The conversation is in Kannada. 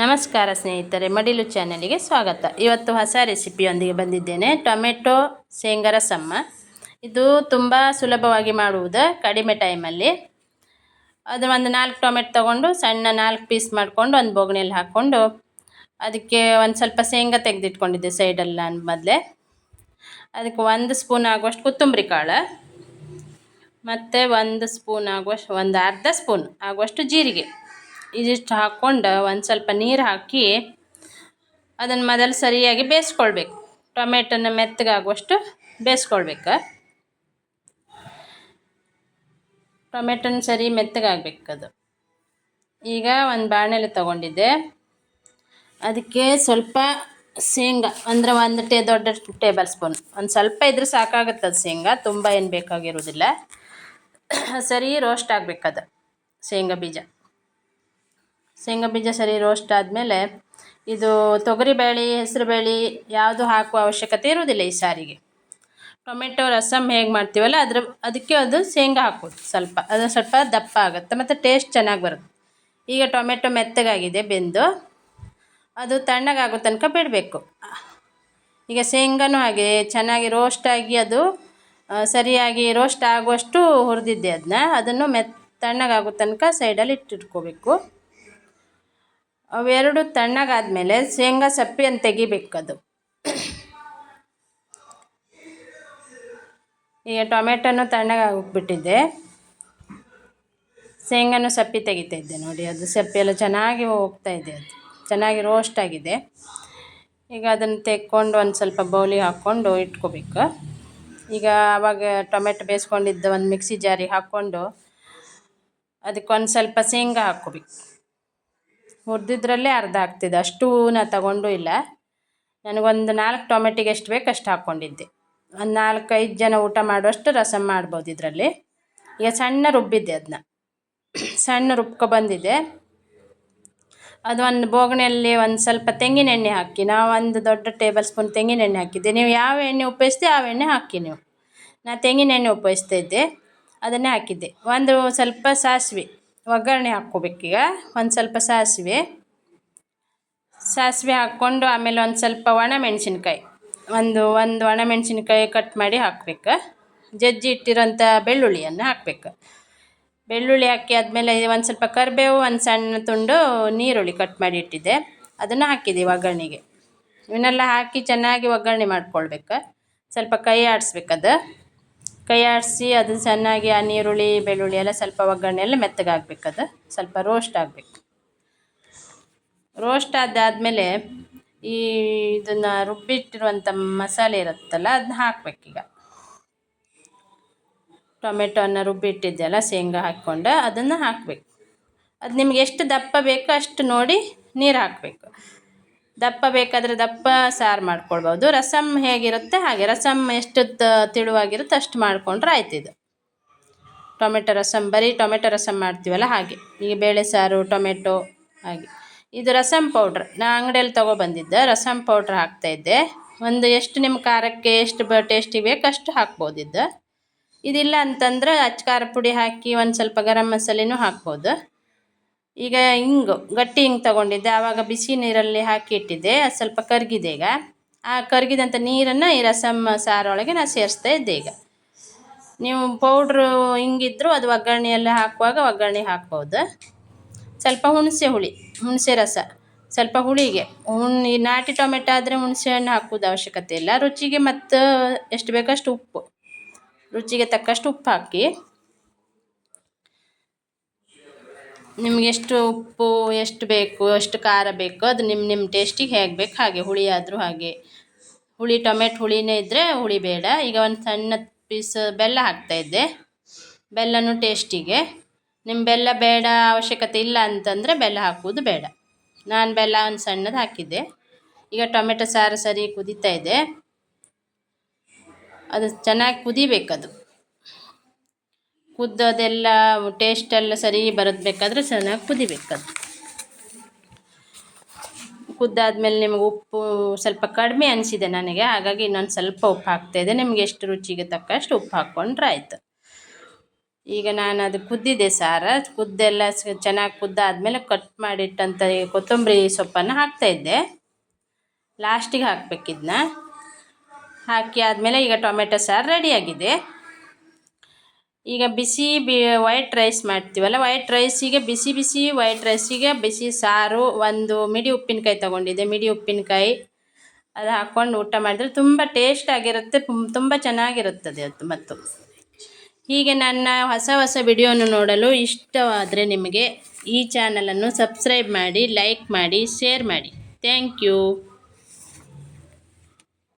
ನಮಸ್ಕಾರ ಸ್ನೇಹಿತರೆ, ಮಡಿಲು ಚಾನಲಿಗೆ ಸ್ವಾಗತ. ಇವತ್ತು ಹೊಸ ರೆಸಿಪಿಯೊಂದಿಗೆ ಬಂದಿದ್ದೇನೆ, ಟೊಮೆಟೊ ಶೇಂಗಾ ರಸಮ್ಮ. ಇದು ತುಂಬ ಸುಲಭವಾಗಿ ಮಾಡುವುದು ಕಡಿಮೆ ಟೈಮಲ್ಲಿ. ಅದು ಒಂದು ನಾಲ್ಕು ಟೊಮೆಟೊ ತೊಗೊಂಡು, ಸಣ್ಣ ನಾಲ್ಕು ಪೀಸ್ ಮಾಡಿಕೊಂಡು, ಒಂದು ಬೋಗಣಿಯಲ್ಲಿ ಹಾಕ್ಕೊಂಡು, ಅದಕ್ಕೆ ಒಂದು ಸ್ವಲ್ಪ ಶೇಂಗಾ ತೆಗೆದಿಟ್ಕೊಂಡಿದ್ದೆ ಸೈಡಲ್ಲಿ ನಾನು ಮೊದಲೇ. ಅದಕ್ಕೆ ಒಂದು ಸ್ಪೂನ್ ಆಗುವಷ್ಟು ಕೊತ್ತಂಬರಿ ಕಾಳು, ಮತ್ತು ಒಂದು ಸ್ಪೂನ್ ಆಗುವಷ್ಟು, ಒಂದು ಅರ್ಧ ಸ್ಪೂನ್ ಆಗುವಷ್ಟು ಜೀರಿಗೆ. ಇದಿಷ್ಟು ಹಾಕ್ಕೊಂಡು ಒಂದು ಸ್ವಲ್ಪ ನೀರು ಹಾಕಿ ಅದನ್ನು ಮೊದಲು ಸರಿಯಾಗಿ ಬೇಯಿಸ್ಕೊಳ್ಬೇಕು. ಟೊಮೆಟೊನ ಮೆತ್ತಗಾಗುವಷ್ಟು ಬೇಯಿಸ್ಕೊಳ್ಬೇಕು. ಟೊಮೆಟೊನ ಸರಿ ಮೆತ್ತಗಾಗಬೇಕು ಅದು. ಈಗ ಒಂದು ಬಾಣಲೆ ತಗೊಂಡಿದ್ದೆ. ಅದಕ್ಕೆ ಸ್ವಲ್ಪ ಶೇಂಗಾ, ಅಂದರೆ ಒಂದು ಟೇ, ದೊಡ್ಡ ಟೇಬಲ್ ಸ್ಪೂನ್. ಒಂದು ಸ್ವಲ್ಪ ಇದ್ರೆ ಸಾಕಾಗುತ್ತೆ ಅದು ಶೇಂಗಾ, ತುಂಬ ಏನು ಬೇಕಾಗಿರೋದಿಲ್ಲ. ಸರಿ ರೋಸ್ಟ್ ಆಗಬೇಕದು ಶೇಂಗಾ ಬೀಜ. ಶೇಂಗಾ ಬೀಜ ಸರಿ ರೋಸ್ಟ್ ಆದಮೇಲೆ ಇದು ತೊಗರಿಬೇಳೆ ಹೆಸರುಬೇಳೆ ಯಾವುದು ಹಾಕುವ ಅವಶ್ಯಕತೆ ಇರುವುದಿಲ್ಲ ಈ ಸಾರಿಗೆ. ಟೊಮೆಟೊ ರಸಮ್ ಹೇಗೆ ಮಾಡ್ತೀವಲ್ಲ, ಅದ್ರ, ಅದಕ್ಕೆ ಅದು ಶೇಂಗಾ ಹಾಕೋದು ಸ್ವಲ್ಪ. ಅದು ಸ್ವಲ್ಪ ದಪ್ಪ ಆಗುತ್ತೆ ಮತ್ತು ಟೇಸ್ಟ್ ಚೆನ್ನಾಗಿ ಬರುತ್ತೆ. ಈಗ ಟೊಮೆಟೊ ಮೆತ್ತಗಾಗಿದೆ, ಬೆಂದು ಅದು ತಣ್ಣಗಾಗೋ ತನಕ ಬಿಡಬೇಕು. ಈಗ ಶೇಂಗಾನು ಹಾಗೆ ಚೆನ್ನಾಗಿ ರೋಸ್ಟಾಗಿ ಅದು ಸರಿಯಾಗಿ ರೋಸ್ಟ್ ಆಗುವಷ್ಟು ಹುರಿದಿದ್ದೆ ಅದನ್ನ ಅದನ್ನು ಮೆತ್, ತಣ್ಣಗಾಗೋ ತನಕ ಸೈಡಲ್ಲಿ ಇಟ್ಟಿಟ್ಕೋಬೇಕು. ಅವೆರಡು ತಣ್ಣಗಾದ್ಮೇಲೆ ಶೇಂಗಾ ಸಪ್ಪೆಯನ್ನು ತೆಗಿಬೇಕು ಅದು ಈಗ ಟೊಮೆಟೊನೂ ತಣ್ಣಗಾಗ್ಬಿಟ್ಟಿದ್ದೆ ಶೇಂಗಾನು ಸಪ್ಪೆ ತೆಗಿತಾ ಇದ್ದೆ ನೋಡಿ, ಅದು ಸಪ್ಪೆ ಎಲ್ಲ ಚೆನ್ನಾಗಿ ಹೋಗ್ತಾ ಇದೆ ಅದು. ಚೆನ್ನಾಗಿ ರೋಸ್ಟ್ ಆಗಿದೆ. ಈಗ ಅದನ್ನು ತೆಕ್ಕೊಂಡು ಒಂದು ಸ್ವಲ್ಪ ಬೌಲಿಗೆ ಹಾಕ್ಕೊಂಡು ಇಟ್ಕೋಬೇಕು. ಈಗ ಆವಾಗ ಟೊಮೆಟೊ ಬೇಯಿಸ್ಕೊಂಡಿದ್ದ ಒಂದು ಮಿಕ್ಸಿ ಜಾರಿ ಹಾಕ್ಕೊಂಡು ಅದಕ್ಕೊಂದು ಸ್ವಲ್ಪ ಶೇಂಗಾ ಹಾಕ್ಕೋಬೇಕು. ಹುರಿದಿದ್ರಲ್ಲೇ ಅರ್ಧ ಆಗ್ತಿದೆ. ಅಷ್ಟು ನಾ ತಗೊಂಡು ಇಲ್ಲ. ನನಗೊಂದು ನಾಲ್ಕು ಟೊಮೆಟಿಗೆ ಎಷ್ಟು ಬೇಕು ಅಷ್ಟು ಹಾಕ್ಕೊಂಡಿದ್ದೆ. ಒಂದು ನಾಲ್ಕೈದು ಜನ ಊಟ ಮಾಡುವಷ್ಟು ರಸಮ್ ಮಾಡ್ಬೋದು ಇದರಲ್ಲಿ. ಈಗ ಸಣ್ಣ ರುಬ್ಬಿದ್ದೆ ಅದನ್ನ ಸಣ್ಣ ರುಬ್ಕೊ ಬಂದಿದೆ ಅದು ಒಂದು ಬೋಗಣೆಯಲ್ಲಿ ಒಂದು ಸ್ವಲ್ಪ ತೆಂಗಿನ ಎಣ್ಣೆ ಹಾಕಿ, ನಾವು ಒಂದು ದೊಡ್ಡ ಟೇಬಲ್ ಸ್ಪೂನ್ ತೆಂಗಿನ ಎಣ್ಣೆ ಹಾಕಿದ್ದೆ. ನೀವು ಯಾವ ಎಣ್ಣೆ ಉಪಯೋಗಿಸ್ತೀವಿ ಆ ಎಣ್ಣೆ ಹಾಕಿ ನೀವು. ನಾ ತೆಂಗಿನ ಎಣ್ಣೆ ಉಪಯೋಗಿಸ್ತಾ ಇದ್ದೆ. ಅದನ್ನೇ ಹಾಕಿದ್ದೆ. ಒಂದು ಸ್ವಲ್ಪ ಸಾಸಿವೆ. ಒಗ್ಗರಣೆ ಹಾಕ್ಕೋಬೇಕೀಗ ಒಂದು ಸ್ವಲ್ಪ ಸಾಸಿವೆ. ಸಾಸಿವೆ ಹಾಕ್ಕೊಂಡು ಆಮೇಲೆ ಒಂದು ಸ್ವಲ್ಪ ಒಣಮೆಣ್ಸಿನ್ಕಾಯಿ. ಒಂದು ಒಂದು ಒಣಮೆಣ್ಸಿನ್ಕಾಯಿ ಕಟ್ ಮಾಡಿ ಹಾಕ್ಬೇಕು. ಜಜ್ಜಿ ಇಟ್ಟಿರೋಂಥ ಬೆಳ್ಳುಳ್ಳಿಯನ್ನು ಹಾಕ್ಬೇಕು. ಬೆಳ್ಳುಳ್ಳಿ ಹಾಕಿ ಆದಮೇಲೆ ಒಂದು ಸ್ವಲ್ಪ ಕರಿಬೇವು, ಒಂದು ಸಣ್ಣ ತುಂಡು ನೀರುಳ್ಳಿ ಕಟ್ ಮಾಡಿ ಇಟ್ಟಿದ್ದೆ. ಅದನ್ನು ಹಾಕಿದ್ದೀವಿ ಒಗ್ಗರಣೆಗೆ. ಇವನ್ನೆಲ್ಲ ಹಾಕಿ ಚೆನ್ನಾಗಿ ಒಗ್ಗರಣೆ ಮಾಡ್ಕೊಳ್ಬೇಕು. ಸ್ವಲ್ಪ ಕೈ ಆಡಿಸ್ಬೇಕದು. ಕೈ ಆಡಿಸಿ ಅದು ಚೆನ್ನಾಗಿ ಆ ನೀರುಳ್ಳಿ, ಬೆಳ್ಳುಳ್ಳಿ ಎಲ್ಲ ಸ್ವಲ್ಪ ಒಗ್ಗರಣೆ ಎಲ್ಲ ಮೆತ್ತಗಾಗ್ಬೇಕು ಅದು. ಸ್ವಲ್ಪ ರೋಸ್ಟ್ ಆಗಬೇಕು. ರೋಸ್ಟ್ ಆದಾದಮೇಲೆ ಈ ಇದನ್ನು ರುಬ್ಬಿಟ್ಟಿರುವಂಥ ಮಸಾಲೆ ಇರುತ್ತಲ್ಲ ಅದನ್ನ ಹಾಕ್ಬೇಕೀಗ ಟೊಮೆಟೊನ ರುಬ್ಬಿಟ್ಟಿದ್ದೆಲ್ಲ ಶೇಂಗಾ ಹಾಕ್ಕೊಂಡು ಅದನ್ನು ಹಾಕಬೇಕು. ಅದು ನಿಮ್ಗೆ ಎಷ್ಟು ದಪ್ಪ ಬೇಕೋ ಅಷ್ಟು ನೋಡಿ ನೀರು ಹಾಕಬೇಕು. ದಪ್ಪ ಬೇಕಾದರೆ ದಪ್ಪ ಸಾರು ಮಾಡ್ಕೊಳ್ಬೋದು. ರಸಮ್ ಹೇಗಿರುತ್ತೆ ಹಾಗೆ ರಸಮ್ ಎಷ್ಟು ತಿಳುವಾಗಿರುತ್ತೆ ಅಷ್ಟು ಮಾಡಿಕೊಂಡ್ರೆ ಆಯ್ತು ಇದು. ಟೊಮೆಟೊ ರಸಮ್ ಬರೀ ಟೊಮೆಟೊ ರಸಮ್ ಮಾಡ್ತೀವಲ್ಲ ಹಾಗೆ. ಈಗ ಬೇಳೆ ಸಾರು, ಟೊಮೆಟೊ, ಹಾಗೆ. ಇದು ರಸಮ್ ಪೌಡ್ರ್. ನಾ ಅಂಗಡಿಯಲ್ಲಿ ತೊಗೊಬಂದಿದ್ದೆ ರಸಮ್ ಪೌಡ್ರ್ ಹಾಕ್ತಾಯಿದ್ದೆ ಒಂದು ಎಷ್ಟು ನಿಮ್ಮ ಖಾರಕ್ಕೆ ಎಷ್ಟು ಬ ಟೇಸ್ಟಿಗೆ ಬೇಕು ಅಷ್ಟು ಹಾಕ್ಬೋದಿದ್ದು ಇದಿಲ್ಲ ಅಂತಂದ್ರೆ ಅಚ್ಚ ಖಾರ ಪುಡಿ ಹಾಕಿ ಒಂದು ಸ್ವಲ್ಪ ಗರಂ ಮಸಾಲೆನೂ ಹಾಕ್ಬೋದು. ಈಗ ಹಿಂಗು, ಗಟ್ಟಿ ಹಿಂಗೆ ತಗೊಂಡಿದ್ದೆ. ಆವಾಗ ಬಿಸಿ ನೀರಲ್ಲಿ ಹಾಕಿ ಇಟ್ಟಿದ್ದೆ. ಅದು ಸ್ವಲ್ಪ ಕರಗಿದೆ ಈಗ. ಆ ಕರಗಿದಂಥ ನೀರನ್ನು ಈ ರಸಮ್ ಸಾರೊಳಗೆ ನಾನು ಸೇರಿಸ್ತಾ ಇದ್ದೆ ಈಗ. ನೀವು ಪೌಡ್ರು ಹಿಂಗಿದ್ರು ಅದು ಒಗ್ಗರಣೆಯಲ್ಲಿ ಹಾಕುವಾಗ ಒಗ್ಗರಣೆ ಹಾಕ್ಬೋದು. ಸ್ವಲ್ಪ ಹುಣಸೆ ಹುಳಿ, ಹುಣಸೆ ರಸ. ಸ್ವಲ್ಪ ಹುಳಿಗೆ. ಹುಣ್ ನಾಟಿ ಟೊಮೆಟೊ ಆದರೆ ಹುಣಸೆ ಹಣ್ಣು ಹಾಕೋದು ಅವಶ್ಯಕತೆ ಇಲ್ಲ. ರುಚಿಗೆ ಮತ್ತು ಎಷ್ಟು ಬೇಕಷ್ಟು ಉಪ್ಪು. ರುಚಿಗೆ ತಕ್ಕಷ್ಟು ಉಪ್ಪು ಹಾಕಿ ನಿಮ್ಗೆ ಎಷ್ಟು ಉಪ್ಪು, ಎಷ್ಟು ಬೇಕು, ಎಷ್ಟು ಖಾರ ಬೇಕು ಅದು ನಿಮ್ಮ ನಿಮ್ಮ ಟೇಸ್ಟಿಗೆ ಹೇಗೆ ಬೇಕು ಹಾಗೆ, ಹುಳಿ ಆದರೂ ಹಾಗೆ. ಹುಳಿ ಟೊಮೆಟೊ ಹುಳಿನೇ ಇದ್ದರೆ ಹುಳಿ ಬೇಡ. ಈಗ ಒಂದು ಸಣ್ಣ ಪೀಸ್ ಬೆಲ್ಲ ಹಾಕ್ತಾಯಿದ್ದೆ ಬೆಲ್ಲನೂ ಟೇಸ್ಟಿಗೆ ನಿಮ್ಮ ಬೆಲ್ಲ ಬೇಡ, ಅವಶ್ಯಕತೆ ಇಲ್ಲ ಅಂತಂದರೆ ಬೆಲ್ಲ ಹಾಕುವುದು ಬೇಡ. ನಾನು ಬೆಲ್ಲ ಒಂದು ಸಣ್ಣದು ಹಾಕಿದ್ದೆ. ಈಗ ಟೊಮೆಟೊ ಸಾರು ಸರಿ ಕುದೀತಾ ಇದೆ. ಅದು ಚೆನ್ನಾಗಿ ಕುದಿಬೇಕದು. ಕುದ್ದೋದೆಲ್ಲ ಟೇಸ್ಟೆಲ್ಲ ಸರಿ ಬರೋದು ಚೆನ್ನಾಗಿ ಕುದಿಬೇಕದು ಕುದ್ದಾದ್ಮೇಲೆ ನಿಮಗೆ ಉಪ್ಪು ಸ್ವಲ್ಪ ಕಡಿಮೆ ಅನಿಸಿದೆ ನನಗೆ, ಹಾಗಾಗಿ ಇನ್ನೊಂದು ಸ್ವಲ್ಪ ಉಪ್ಪು ಹಾಕ್ತಾಯಿದ್ದೆ ನಿಮಗೆ ಎಷ್ಟು ರುಚಿಗೆ ತಕ್ಕಷ್ಟು ಉಪ್ಪು ಹಾಕ್ಕೊಂಡ್ರೆ ಆಯಿತು. ಈಗ ನಾನು ಅದು ಕುದ್ದಿದೆ ಸಾರ, ಕುದ್ದೆಲ್ಲ ಚೆನ್ನಾಗಿ ಕುದ್ದಾದ್ಮೇಲೆ ಕಟ್ ಮಾಡಿಟ್ಟಂಥ ಕೊತ್ತಂಬರಿ ಸೊಪ್ಪನ್ನು ಹಾಕ್ತಾಯಿದ್ದೆ ಲಾಸ್ಟಿಗೆ ಹಾಕಬೇಕಿದ್ನ. ಹಾಕಿ ಆದಮೇಲೆ ಈಗ ಟೊಮೆಟೊ ಸಾರು ರೆಡಿಯಾಗಿದೆ ಈಗ ಬಿಸಿ ಬಿ ವೈಟ್ ರೈಸ್ ಮಾಡ್ತೀವಲ್ಲ ವೈಟ್ ರೈಸಿಗೆ ಬಿಸಿ ಬಿಸಿ ವೈಟ್ ರೈಸಿಗೆ ಬಿಸಿ ಸಾರು, ಒಂದು ಮಿಡಿ ಉಪ್ಪಿನಕಾಯಿ ತೊಗೊಂಡಿದ್ದೆ. ಮಿಡಿ ಉಪ್ಪಿನಕಾಯಿ. ಅದು ಹಾಕ್ಕೊಂಡು ಊಟ ಮಾಡಿದ್ರೆ ತುಂಬ ಟೇಸ್ಟ್ ಆಗಿರುತ್ತೆ ತುಂಬ ಚೆನ್ನಾಗಿರುತ್ತದೆ ಅದು ಮತ್ತು. ಹೀಗೆ ನನ್ನ ಹೊಸ ಹೊಸ ವಿಡಿಯೋನು ನೋಡಲು ಇಷ್ಟವಾದರೆ ನಿಮಗೆ ಈ ಚಾನಲನ್ನು ಸಬ್ಸ್ಕ್ರೈಬ್ ಮಾಡಿ ಲೈಕ್ ಮಾಡಿ ಶೇರ್ ಮಾಡಿ. Thank you